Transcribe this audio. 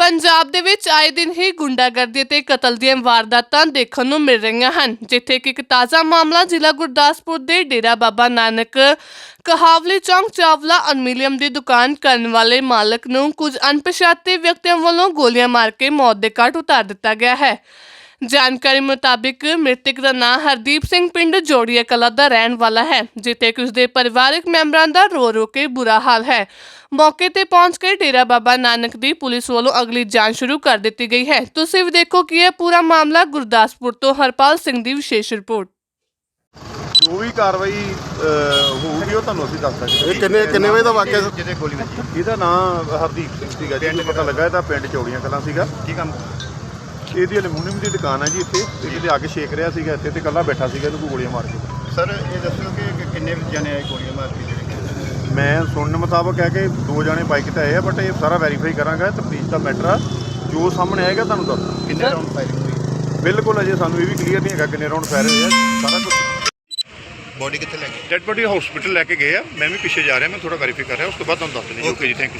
ਪੰਜਾਬ ਦੇ ਵਿੱਚ ਆਏ ਦਿਨ ਹੀ ਗੁੰਡਾਗਰਦੀ ਤੇ ਕਤਲ ਦੀਆਂ ਵਾਰਦਾਤਾਂ ਦੇਖਣ ਨੂੰ ਮਿਲ ਰਹੀਆਂ ਹਨ, ਜਿੱਥੇ ਕਿ ਇੱਕ ਤਾਜ਼ਾ ਮਾਮਲਾ ਜ਼ਿਲ੍ਹਾ ਗੁਰਦਾਸਪੁਰ ਦੇ ਡੇਰਾ ਬਾਬਾ ਨਾਨਕ ਕਹਾਵਲੀ ਚੌਂਕ ਚਾਵਲਾ ਅਲਮੀਨੀਅਮ ਦੀ ਦੁਕਾਨ ਕਰਨ ਵਾਲੇ ਮਾਲਕ ਨੂੰ ਕੁਝ ਅਣਪਛਾਤੇ ਵਿਅਕਤੀਆਂ ਵੱਲੋਂ ਗੋਲੀਆਂ ਮਾਰ ਕੇ ਮੌਤ ਦੇ ਘਾਟ ਉਤਾਰ ਦਿੱਤਾ ਗਿਆ ਹੈ। ਜਾਣਕਾਰੀ ਮੁਤਾਬਿਕ ਮ੍ਰਿਤਕ ਦਾ ਨਾਂ ਹਰਦੀਪ ਸਿੰਘ ਪਿੰਡ ਜੋੜੀਆ ਕਲਾ ਦਾ ਰਹਿਣ ਵਾਲਾ ਹੈ ਜਿੱਥੇ ਕਿ ਉਸਦੇ ਪਰਿਵਾਰਕ ਮੈਂਬਰਾਂ ਦਾ ਰੋ ਰੋ ਕੇ ਬੁਰਾ ਹਾਲ ਹੈ। ਮੌਕੇ ਤੇ ਪਹੁੰਚ ਕੇ ਡੇਰਾ ਬਾਬਾ ਨਾਨਕ ਦੀ ਪੁਲਿਸ ਵੱਲੋਂ ਅਗਲੀ ਜਾਂਚ ਸ਼ੁਰੂ ਕਰ ਦਿੱਤੀ ਗਈ ਹੈ। ਤੁਸੀਂ ਵੀ ਦੇਖੋ ਕਿ ਇਹ ਪੂਰਾ ਮਾਮਲਾ ਗੁਰਦਾਸਪੁਰ ਤੋਂ ਹਰਪਾਲ ਸਿੰਘ ਦੀ ਵਿਸ਼ੇਸ਼ ਰਿਪੋਰਟ। ਜੋ ਵੀ ਕਾਰਵਾਈ ਅਹ, ਹੋਊਗੀ ਉਹ ਤੁਹਾਨੂੰ ਅਸੀਂ ਦੱਸ ਸਕਦੇ ਇਹ ਕਿੰਨੇ ਕਿੰਨੇ ਵਜੇ ਦਾ ਵਾਕਿਆ? ਜਿਹਦੇ ਗੋਲੀ ਵੱਜੀ ਇਹਦਾ ਨਾਮ ਹਰਦੀਪ ਸਿੰਘ ਸੀਗਾ ਜੀ ਪਤਾ ਲੱਗਾ ਇਹਦਾ ਪਿੰਡ ਚੌੜੀਆਂ ਕਲਾਂ ਸੀਗਾ। ਕੀ ਕੰਮ? ਇਹਦੀ ਅਲਮੂਨੀਅਮ ਦੀ ਦੁਕਾਨ ਹੈ ਜੀ ਇੱਥੇ। ਤੇ ਜਿਹਦੇ ਅੱਗ ਛੇਕ ਰਿਹਾ ਸੀਗਾ ਇੱਥੇ ਤੇ ਇਕੱਲਾ ਬੈਠਾ ਸੀਗਾ ਇਹਨੂੰ ਕੋਈ ਗੋਲੀਆਂ ਮਾਰ ਕੇ। ਸਰ ਇਹ ਦੱਸੋ ਕਿ ਕਿ ਕਿੰਨੇ ਜਣੇ ਆਏ ਗੋਲੀਆਂ ਮਾਰ ਕੇ ਜਿਹੜੇ ਮੈਂ ਸੁਣਨ ਮੁਤਾਬਕ ਹੈ ਕਿ ਦੋ ਜਾਣੇ ਬਾਈਕ ਤੇ ਆਏ ਆ ਬਟ ਇਹ ਸਾਰਾ ਵੈਰੀਫਾਈ ਕਰਾਂਗਾ ਤਫਤੀਸ਼ ਦਾ ਮੈਟਰ ਆ। ਜੋ ਸਾਹਮਣੇ ਆਏਗਾ ਤੁਹਾਨੂੰ ਦੱਸ। ਕਿੰਨੇ ਰਾਉਂਡ ਫਾਇਰਿੰਗ ਹੋਈ? ਬਿਲਕੁਲ ਅਜੇ ਸਾਨੂੰ ਇਹ ਵੀ ਕਲੀਅਰ ਨਹੀਂ ਹੈਗਾ ਕਿੰਨੇ ਰਾਉਂਡ ਫਾਇਰ ਹੋਏ ਆ ਸਾਰਾ ਕੁਝ ਬੋਡੀ ਕਿੱਥੇ ਲੈ ਗਏ ਡੈਡ ਬੋਡੀ ਹਸਪੀਟਲ ਲੈ ਕੇ ਗਏ ਆ। ਮੈਂ ਵੀ ਪਿੱਛੇ ਜਾ ਰਿਹਾ ਮੈਂ ਥੋੜਾ ਵੈਰੀਫਾਈ ਕਰ ਰਿਹਾ ਉਸ ਤੋਂ ਬਾਅਦ ਤੁਹਾਨੂੰ ਦੱਸ ਦਿੰਦੇ ਓਕੇ ਜੀ ਥੈਂਕ